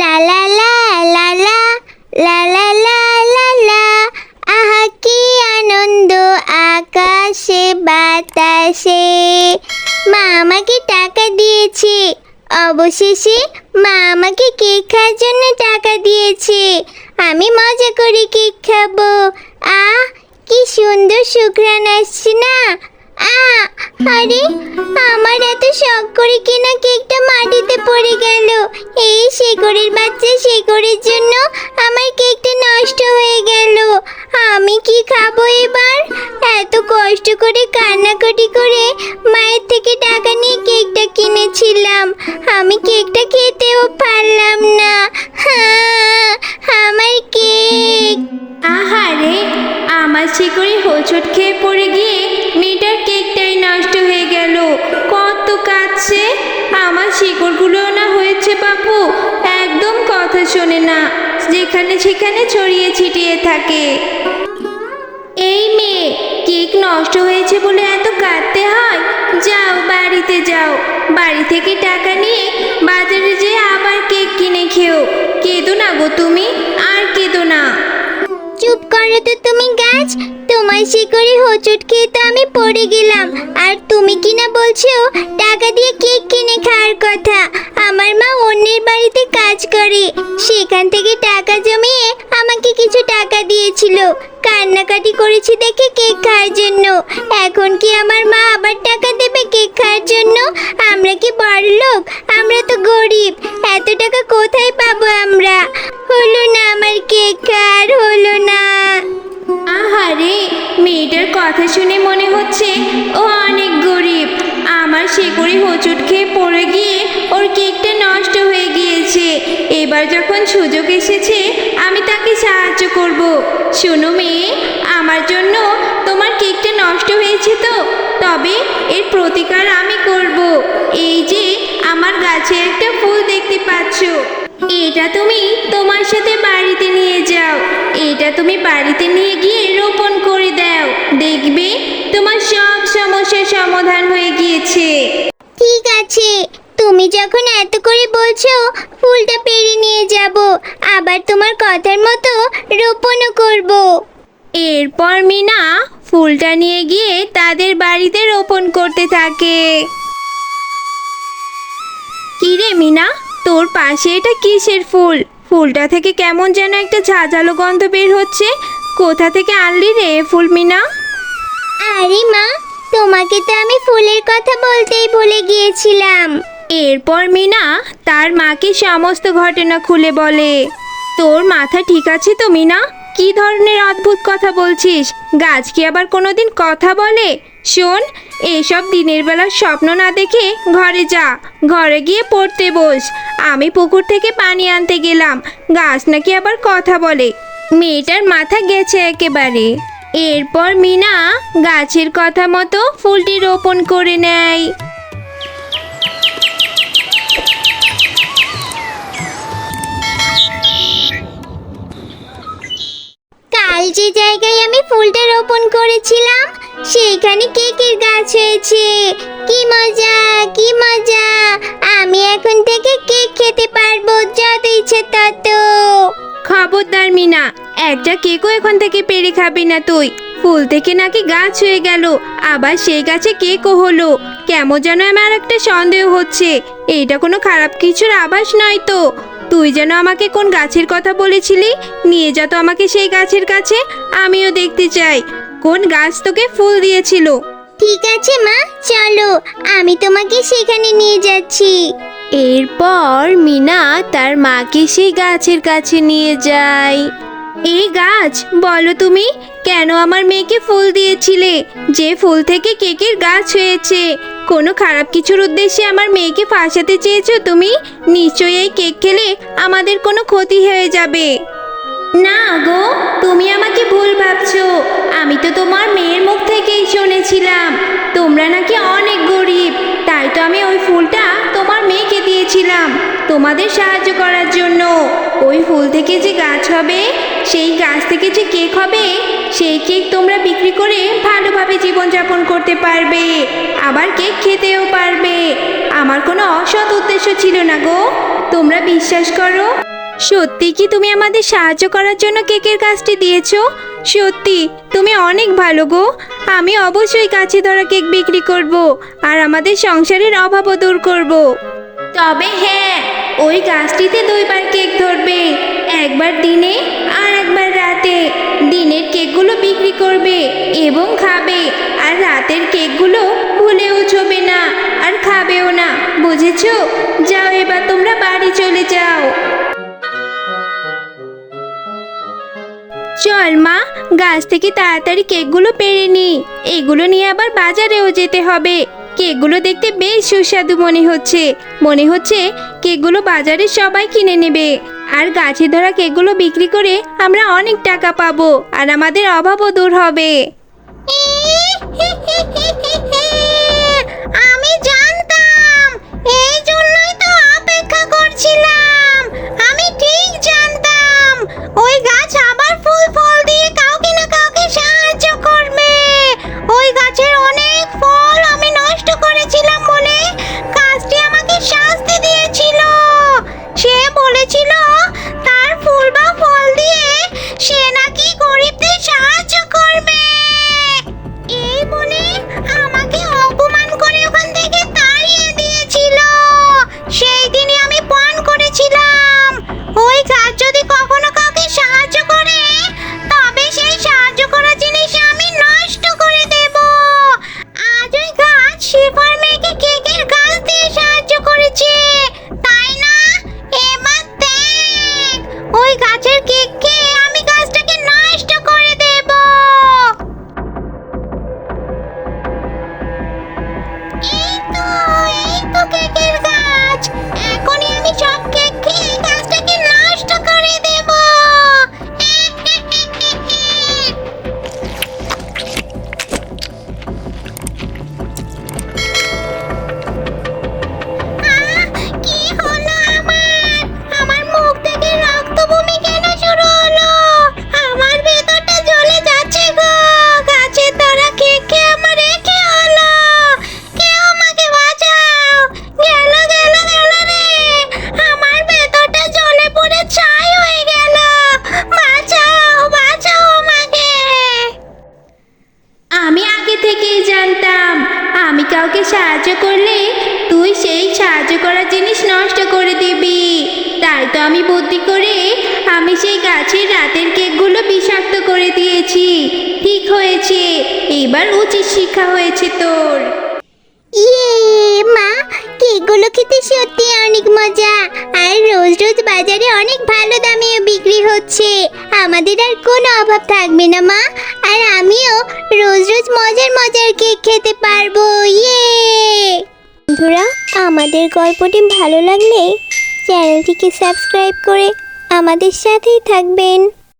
লা লা লা লা লা লা লা লা লা লা আহা আনন্দ আকাশে বাতাসে মা আমাকে টাকা দিয়েছে অবশেষে মা আমাকে কেক খাওয়ার জন্য টাকা দিয়েছে। আমি মজা করে কেক খাব। আহ, কি সুন্দর সুঘ্রাণ আসছে না। আরে, আমার এত শখ করে কেনা কেকটা মাটিতে পড়ে গেল। এই শেকড়ের বাচ্চা শেকড়ের জন্য আমার কেকটা নষ্ট হয়ে গেল। আমি কি খাব এবার? এত কষ্ট করে কান্নাকাটি করে মায়ের থেকে টাকা নিয়ে কেকটা কিনেছিলাম। আমি কেকটা খেতেও পারলাম না শোনে না, যেখানে সেখানে ছড়িয়ে ছিটিয়ে থাকে। এই মেয়ে, কেক নষ্ট হয়েছে বলে এত কাঁদতে হয়? যাও, বাড়িতে যাও। বাড়ি থেকে টাকা নিয়ে বাজারে যেয়ে আবার কেক কিনে খেও। কেঁদো না গো তুমি। করো তো তুমি গাছ। তোমার শিকড়ে হোঁচট খেয়ে তো আমি পড়ে গেলাম। আর তুমি কি না বলছো, টাকা দিয়ে কেক কিনে খাওয়ার কথা। আমার মা অন্যের বাড়িতে কাজ করে। সেখান থেকে টাকা জমিয়ে আমাকে কিছু টাকা দিয়েছিল। কান্নাকাটি করেছি দেখে কেক খাওয়ার জন্য। এখন কি আমার মা আবার টাকা দেবে কেক খাওয়ার জন্য? আমরা কি বড় লোক? আমরা তো গরিব। এত টাকা কোথায় পাবো আমরা? হলো না আমার কথা শুনে মনে হচ্ছে ও অনেক গরিব। আমার শেকড়ি হোঁচট খেয়ে পড়ে গিয়ে ওর কেকটা নষ্ট হয়ে গিয়েছে। এবার যখন সুযোগ এসেছে, আমি তাকে সাহায্য করব। শোনো মেয়ে, আমার জন্য তোমার কেকটা নষ্ট হয়েছে তো? তবে এর প্রতিকার আমি করব। এই যে আমার গাছে একটা ফুল দেখতে পাচ্ছ। এটা তুমি তোমার সাথে বাড়িতে নিয়ে যাও। এটা তুমি বাড়িতে নিয়ে গিয়ে দেখবে তোমার সব সমস্যার সমাধান হয়ে গিয়েছে। ঠিক আছে তুমি যখন এত করে বলছো ফুলটা পেরে নিয়ে যাব আবার তোমার কথার মতো রোপণও করব। এরপর মিনা ফুলটা নিয়ে গিয়ে তাদের বাড়িতে রোপণ করতে থাকে। কিরে মিনা তোর পাশে এটা কিসের ফুল? ফুলটা থেকে কেমন যেন একটা ঝাঁঝালো গন্ধ বের হচ্ছে। কোথা থেকে আনলি রে ফুল মিনা? আরে মা, তোমাকে তো আমি ফুলের কথা বলতেই ভুলে গিয়েছিলাম। এরপর মিনা তার মাকে সমস্ত ঘটনা খুলে বলে, তোর মাথা ঠিক আছে তো মিনা? কি ধরনের অদ্ভুত কথা বলছিস? গাছ কি আবার কোনোদিন কথা বলে? শোন, এসব দিনের বেলার স্বপ্ন না দেখে ঘরে যা, ঘরে গিয়ে পড়তে বস। আমি পুকুর থেকে পানি আনতে গেলাম, গাছ নাকি আবার কথা বলে। মেয়েটার মাথা গেছে একেবারে। এরপর মিনা গাছের কথা মতো ফুলটি রোপণ করে নেয়। কাল যে জায়গায় আমি ফুলটা রোপণ করেছিলাম সেইখানে কেকের গাছ হয়েছে? কি মজা কি মজা। আমি এখন থেকে কেক খেতে পারব, যত ইচ্ছে তত। খবরদার মিনা। একটা কেকও এখান থেকে পেরে খাবি না তুই। ফুল থেকে নাকি গাছ হয়ে গেল, আবার সেই গাছে কেকও হলো। কেমন যেন আমার একটা সন্দেহ হচ্ছে। এইটা কোনো খারাপ কিছুর আভাস নয় তো। তুই যেন আমাকে কোন গাছের কথা বলেছিলি, নিয়ে যা তো আমাকে সেই গাছের কাছে, আমিও দেখতে চাই। কোন গাছ তোকে ফুল দিয়েছিল? ঠিক আছে, মা। চলো, আমি তোমাকে সেখানে নিয়ে যাচ্ছি। এরপর মিনা তার মাকে সেই গাছের কাছে নিয়ে যায়। এই গাছ, বলো তুমি, কেন আমার মেয়েকে ফুল দিয়েছিলে? যে ফুল থেকে কেকের গাছ হয়েছে। কোনো খারাপ কিছুর উদ্দেশ্যে আমার মেয়েকে ফাঁসাতে চেয়েছো তুমি? নিশ্চয়ই এই কেক খেলে আমাদের কোনো ক্ষতি হয়ে যাবে। না গো, তুমি আমাকে ভুল ভাবছ। আমি তো তোমার মেয়ের মুখ থেকেই শুনেছিলাম। তোমরা নাকি অনেক গরিব, তাই তো আমি ওই ফুলটা তোমার মেয়েকে দিয়েছিলাম তোমাদের সাহায্য করার জন্য। ওই ফুল থেকে যে গাছ হবে, সেই গাছ থেকে যে কেক হবে, সেই কেক তোমরা বিক্রি করে ভালোভাবে জীবনযাপন করতে পারবে, আবার কেক খেতেও পারবে। আমার কোনো অসৎ উদ্দেশ্য ছিল না গো। তোমরা বিশ্বাস করো সত্যি কি তুমি আমাদের সাহায্য করার জন্য কেকের কাজটি দিয়েছ? সত্যি, তুমি অনেক ভালো গো। আমি অবশ্যই কাছে ধরা কেক বিক্রি করব আর আমাদের সংসারের অভাবও দূর করব। তবে হ্যাঁ ওই গাছটিতে দুইবার কেক ধরবে। একবার দিনে আর একবার রাতে। দিনের কেকগুলো বিক্রি করবে এবং খাবে। আর রাতের কেকগুলো ভুলেও ছবে না আর খাবেও না, বুঝেছ? যাও এবার তোমরা বাড়ি চলে যাও। চল মা গাছ থেকে তাড়াতাড়ি কেকগুলো পেরে নি। এগুলো নিয়ে আবার বাজারেও যেতে হবে। কেকগুলো দেখতে বেশ সুস্বাদু মনে হচ্ছে। মনে হচ্ছে কেকগুলো বাজারে সবাই কিনে নেবে। আর গাছে ধরা কেকগুলো বিক্রি করে আমরা অনেক টাকা পাবো, আর আমাদের অভাবও দূর হবে। সাহায্য করলে তুই সেই সাহায্য করার জিনিস নষ্ট করে দিবি। তাই তো আমি বুদ্ধি করে আমি সেই গাছের রাতের কেকগুলো বিষাক্ত করে দিয়েছি। ঠিক হয়েছে। এবার উচিত শিক্ষা হয়েছে তোর। ইয়ে! কেকগুলো খেতে সত্যি অনেক মজা। আর রোজ রোজ বাজারে অনেক ভালো দামেও বিক্রি হচ্ছে। আমাদের আর কোনো অভাব থাকবে না, মা। আর আমিও রোজ রোজ মজার মজার কেক খেতে পারব ইয়ে। বন্ধুরা, আমাদের গল্পটি ভালো লাগলে চ্যানেলটিকে সাবস্ক্রাইব করে আমাদের সাথেই থাকবেন।